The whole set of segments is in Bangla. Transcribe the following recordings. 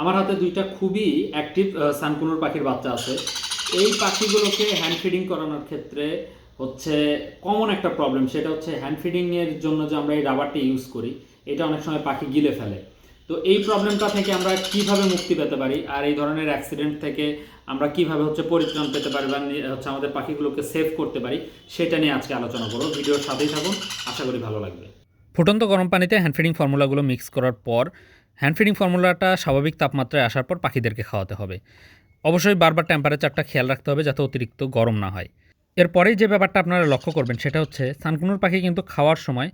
আমার হাতে দুইটা খুবই অ্যাক্টিভ সানকুনুর পাখির বাচ্চা আছে। এই পাখিগুলোকে হ্যান্ড ফিডিং করানোর ক্ষেত্রে হচ্ছে কমন একটা প্রবলেম সেটা হচ্ছে হ্যান্ড ফিডিংয়ের জন্য যে আমরা এই রাবারটি ইউজ করি, এটা অনেক সময় পাখি গিলে ফেলে। তো এই প্রবলেমটা থেকে আমরা কীভাবে মুক্তি পেতে পারি, আর এই ধরনের অ্যাক্সিডেন্ট থেকে আমরা কীভাবে হচ্ছে পরিত্রাণ পেতে পারি, বা হচ্ছে আমাদের পাখিগুলোকে সেভ করতে পারি, সেটা নিয়ে আজকে আলোচনা করব। ভিডিওর সাথেই থাকুন, আশা করি ভালো লাগবে। ফুটন্ত গরম পানিতে হ্যান্ড ফিডিং ফর্মুলাগুলো মিক্স করার পর হ্যান্ড ফিডিং ফর্মুলাটা স্বাভাবিক তাপমাত্রায় আসার পর পাখিদেরকে খাওয়াতে হবে। অবশ্যই বারবার টেম্পারেচারটা খেয়াল রাখতে হবে যাতে অতিরিক্ত গরম না হয়। এরপরেই যে ব্যাপারটা আপনারা লক্ষ্য করবেন সেটা হচ্ছে, সানকুনুর পাখি কিন্তু খাওয়ার সময়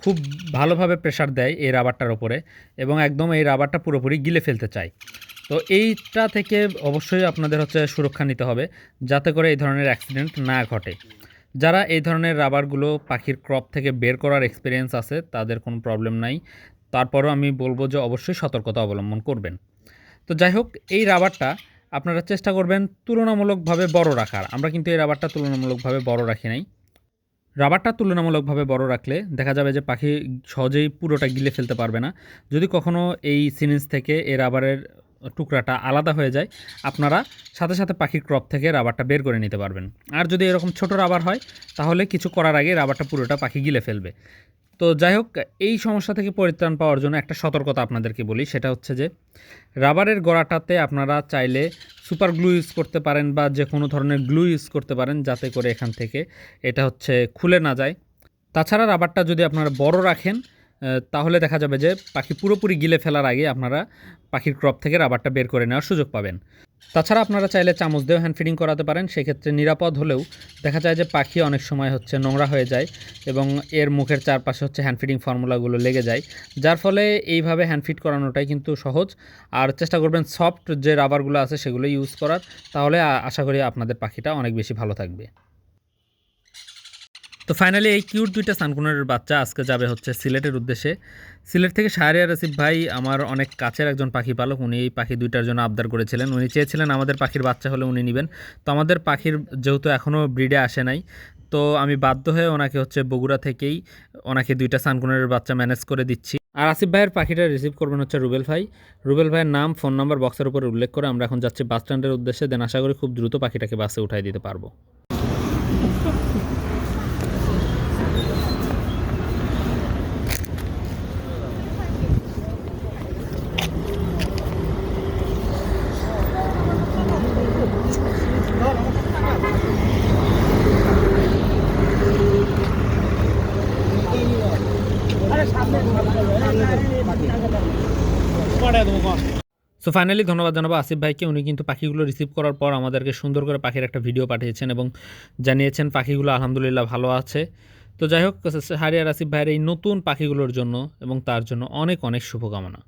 খুব ভালোভাবে প্রেশার দেয় এই রাবারটার ওপরে এবং একদম এই রাবারটা পুরোপুরি গিলে ফেলতে চায়। তো এইটা থেকে অবশ্যই আপনাদের হচ্ছে সুরক্ষা নিতে হবে যাতে করে এই ধরনের অ্যাক্সিডেন্ট না ঘটে। যারা এই ধরনের রাবারগুলো পাখির ক্রপ থেকে বের করার এক্সপিরিয়েন্স আছে, তাদের কোনো প্রবলেম নাই। তারপরও আমি বলব যে অবশ্যই সতর্কতা অবলম্বন করবেন। তো যাই হোক, এই রাবারটা আপনারা চেষ্টা করবেন তুলনামূলকভাবে বড় রাখার। আমরা কিন্তু এই রাবারটা তুলনামূলকভাবে বড় রাখি নাই। রাবারটা তুলনামূলকভাবে বড় রাখলে দেখা যাবে যে পাখি সহজেই পুরোটা গিলে ফেলতে পারবে না। যদি কখনও এই সিরিঞ্জ থেকে এই রাবারের টুকরাটা আলাদা হয়ে যায়, আপনারা সাথে সাথে পাখির ক্রপ থেকে রাবারটা বের করে নিতে পারবেন। আর যদি এরকম ছোট রাবার হয়, তাহলে কিছু করার আগে রাবারটা পুরোটা পাখি গিলে ফেলবে। তো যাই হোক, এই সমস্যা থেকে পরিত্রাণ পাওয়ার জন্য একটা সতর্কতা আপনাদেরকে বলি। সেটা হচ্ছে যে, রাবারের গোড়াটাতে আপনারা চাইলে সুপার গ্লু ইউজ করতে পারেন বা যে কোনো ধরনের গ্লু ইউজ করতে পারেন যাতে করে এখান থেকে এটা হচ্ছে খুলে না যায়। তাছাড়া রাবারটা যদি আপনারা বড় রাখেন তাহলে দেখা যাবে যে পাখি পুরোপুরি গিলে ফেলার আগে আপনারা পাখির ক্রপ থেকে রাবারটা বের করে নেওয়ার সুযোগ পাবেন। তাছাড়া আপনারা চাইলে চামচ দিয়েও হ্যান্ড ফিডিং করাতে পারেন। সেক্ষেত্রে নিরাপদ হলেও দেখা যায় যে পাখি অনেক সময় হচ্ছে নোংরা হয়ে যায় এবং এর মুখের চারপাশে হচ্ছে হ্যান্ড ফিডিং ফর্মুলাগুলো লেগে যায়। যার ফলে এইভাবে হ্যান্ড ফিড করানোটাই কিন্তু সহজ। আর চেষ্টা করবেন সফট যে রাবারগুলো আছে সেগুলো ইউজ করার। তাহলে আশা করি আপনাদের পাখিটা অনেক বেশি ভালো থাকবে। তো ফাইনালি এই কিউট দুইটা সানকুনের বাচ্চা আজকে যাবে হচ্ছে সিলেটের উদ্দেশ্যে। সিলেট থেকে শাহরিয়ার আসিফ ভাই আমার অনেক কাছের একজন পাখি পালক। উনি এই পাখি দুইটার জন্য আবদার করেছিলেন। উনি চেয়েছিলেন আমাদের পাখির বাচ্চা হলে উনি নেবেন। তো আমাদের পাখির যেহেতু এখনও ব্রিডে আসে নাই, তো আমি বাধ্য হয়ে ওনাকে হচ্ছে বগুড়া থেকেই ওনাকে দুইটা সানকুনের বাচ্চা ম্যানেজ করে দিচ্ছি। আর আসিফ ভাইয়ের পাখিটা রিসিভ করবেন হচ্ছে রুবেল ভাই। রুবেল ভাইয়ের নাম ফোন নাম্বার বক্সের উপরে উল্লেখ করে আমরা এখন যাচ্ছি বাস স্ট্যান্ডের উদ্দেশ্যে। দেন আশা করি খুব দ্রুত পাখিটাকে বাসে উঠাই দিতে পারব। সো ফাইনালি ধন্যবাদ জানাব আসিফ ভাইকে। উনি কিন্তু পাখিগুলো রিসিভ করার পর আমাদেরকে সুন্দর করে পাখির একটা ভিডিও পাঠিয়েছেন এবং জানিয়েছেন পাখিগুলো আলহামদুলিল্লাহ ভালো আছে। তো যাই হোক, হারিয়ার আসিফ ভাইয়ের এই নতুন পাখিগুলোর জন্য এবং তার জন্য অনেক অনেক শুভকামনা।